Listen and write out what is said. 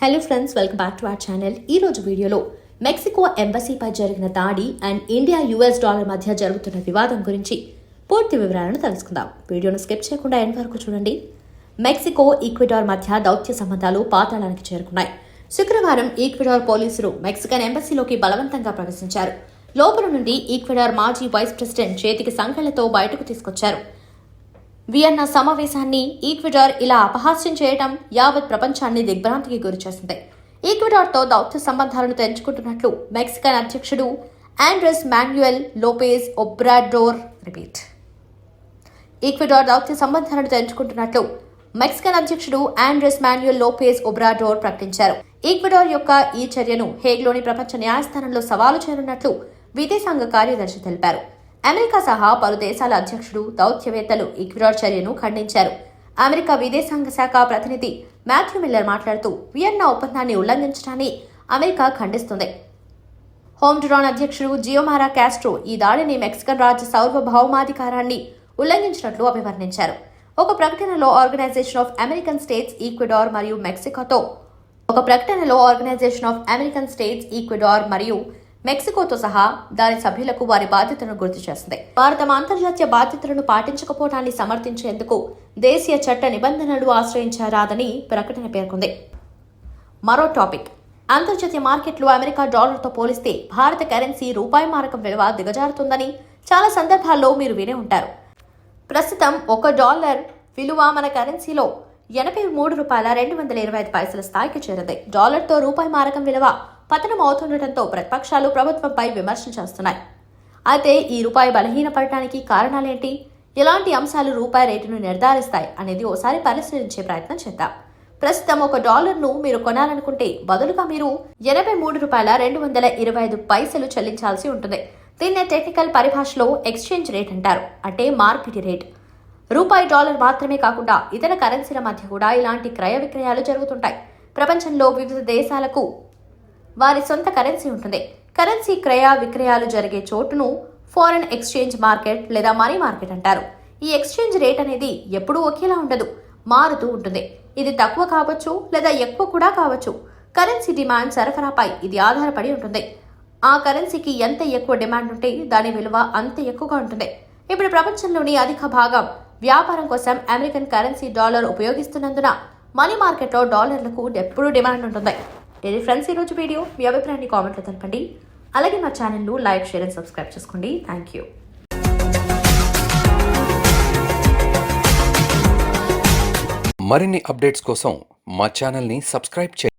Hello friends welcome back to our channel ఈ రోజు వీడియోలో మెక్సికో ఎంబసీపై జరిగిన దాడి అండ్ ఇండియా యుఎస్ డాలర్ మధ్య జరుగుతున్న వివాదం గురించి పూర్తి వివరాలను తెలుసుకుందాం. వీడియోను స్కిప్ చేయకుండా ఎండ్ వరకు చూడండి. మెక్సికో ఈక్వెడార్ మధ్య దౌత్య సంబంధాలు పాతాళానికి చేరుకున్నాయి. శుక్రవారం ఈక్వెడార్ పోలీసులు మెక్సికన్ ఎంబసీలోకి బలవంతంగా ప్రవేశించారు. లోపల నుండి ఈక్వెడార్ మాజీ వైస్ ప్రెసిడెంట్ చేతికి సంఖ్యలతో బయటకు తీసుకొచ్చారు. వియన్నా సమావేశాన్ని ఈక్వెడార్ ఇలా అపహాస్యం చేయడం యావత్ ప్రపంచాన్ని దిగ్భ్రాంతికి గురిచేసింది. ఈక్వెడార్తో దౌత్య సంబంధాలను తెంచుకుంటున్నట్లు మెక్సికన్ అధ్యక్షుడు Andres Manuel Lopez Obrador repeat. Ecuador దౌత్య సంబంధాలను తెంచుకుంటున్నట్లు మెక్సికన్ అధ్యక్షుడు ఆండ్రెస్ మాన్యుయల్ లోపేజ్ ఒబ్రాడోర్ ప్రకటించారు. ఈక్వెడార్ యొక్క ఈ చర్యను హేగ్లోని ప్రపంచ న్యాయస్థానంలో సవాలు చేయనున్నట్లు విదేశాంగ కార్యదర్శి తెలిపారు. అమెరికా సహా పలు దేశాల అధ్యక్షుడు దౌత్యవేత్తలు ఈక్వెడార్ చర్యను ఖండించారు. అమెరికా విదేశాంగ శాఖ ప్రతినిధి మాథ్యూ మిల్లర్ మాట్లాడుతూ వియన్నా ఒప్పందాన్ని ఉల్లంఘించడాన్ని అమెరికా ఖండిస్తుంది. హోమ్డురాన్ అధ్యక్షుడు జియోమారా కాస్ట్రో ఈ దాడిని మెక్సికన్ రాజ్య సార్వభౌమాధికారాన్ని ఉల్లంఘించినట్లు అభివర్ణించారు. ఒక ప్రకటనలో Organization of American States Ecuador మరియు మెక్సికోతో ఒక ప్రకటనలో Organization of American States Ecuador మరియు మెక్సికోతో సహా దాని సభ్యులకు వారి బాధ్యతను గుర్తు చేసింది. వారు తమ అంతర్జాతీయ బాధ్యతలను పాటించకపోవడాన్ని సమర్థించేందుకు దేశీయ చట్ట నిబంధనలు ఆశ్రయించారాదని ప్రకటన పేర్కొంది. మరో టాపిక్. అంతర్జాతీయ మార్కెట్లు అమెరికా డాలర్తో పోలిస్తే భారత కరెన్సీ రూపాయి మారకం విలువ దిగజారుతుందని చాలా సందర్భాల్లో మీరు వినే ఉంటారు. ప్రస్తుతం ఒక డాలర్ విలువ మన కరెన్సీలో ఎనభై మూడు రూపాయల రెండు వందల ఇరవై ఐదు పైసల స్థాయికి చేరింది. డాలర్తో రూపాయి మారకం విలువ పతనం అవుతుండటంతో ప్రతిపక్షాలు ప్రభుత్వంపై విమర్శలు చేస్తున్నాయి. అయితే ఈ రూపాయి బలహీనపడటానికి కారణాలేంటి? ఎలాంటి అంశాలు రూపాయి రేటును నిర్ధారిస్తాయి అనేది ఓసారి పరిశీలించే ప్రయత్నం చేద్దాం. ప్రస్తుతం ఒక డాలర్ను మీరు కొనాలనుకుంటే బదులుగా మీరు ఎనభై మూడు రూపాయల రెండు వందల ఇరవై ఐదు పైసలు చెల్లించాల్సి ఉంటుంది. దీన్నే టెక్నికల్ పరిభాషలో ఎక్స్చేంజ్ రేట్ అంటారు. అంటే మార్పిడి రేట్. రూపాయి డాలర్ మాత్రమే కాకుండా ఇతర కరెన్సీల మధ్య కూడా ఇలాంటి క్రయ విక్రయాలు జరుగుతుంటాయి. ప్రపంచంలో వివిధ దేశాలకు వారి సొంత కరెన్సీ ఉంటుంది. కరెన్సీ క్రయ విక్రయాలు జరిగే చోటును ఫారెన్ ఎక్స్చేంజ్ మార్కెట్ లేదా మనీ మార్కెట్ అంటారు. ఈ ఎక్స్చేంజ్ రేట్ అనేది ఎప్పుడూ ఒకేలా ఉండదు. మారుతూ ఉంటుంది. ఇది తక్కువ కావచ్చు లేదా ఎక్కువ కూడా కావచ్చు. కరెన్సీ డిమాండ్ సరఫరాపై ఇది ఆధారపడి ఉంటుంది. ఆ కరెన్సీకి ఎంత ఎక్కువ డిమాండ్ ఉంటే దాని విలువ అంత ఎక్కువగా ఉంటుంది. ఇప్పుడు ప్రపంచంలోని అధిక భాగం వ్యాపారం కోసం అమెరికన్ కరెన్సీ డాలర్ ఉపయోగిస్తున్నందున మనీ మార్కెట్లో డాలర్లకు ఎప్పుడూ డిమాండ్ ఉంటుంది. ఇది ఫ్రెండ్స్ ఈరోజు వీడియో. మీ అభిప్రాయాన్ని కామెంట్లో తెలపండి. అలాగే మా ఛానల్ను లైక్ షేర్ అండ్ సబ్స్క్రైబ్ చేసుకోండి. Thank you. మరిన్ని అప్డేట్స్ కోసం మా ఛానల్ని సబ్స్క్రైబ్ చేయండి.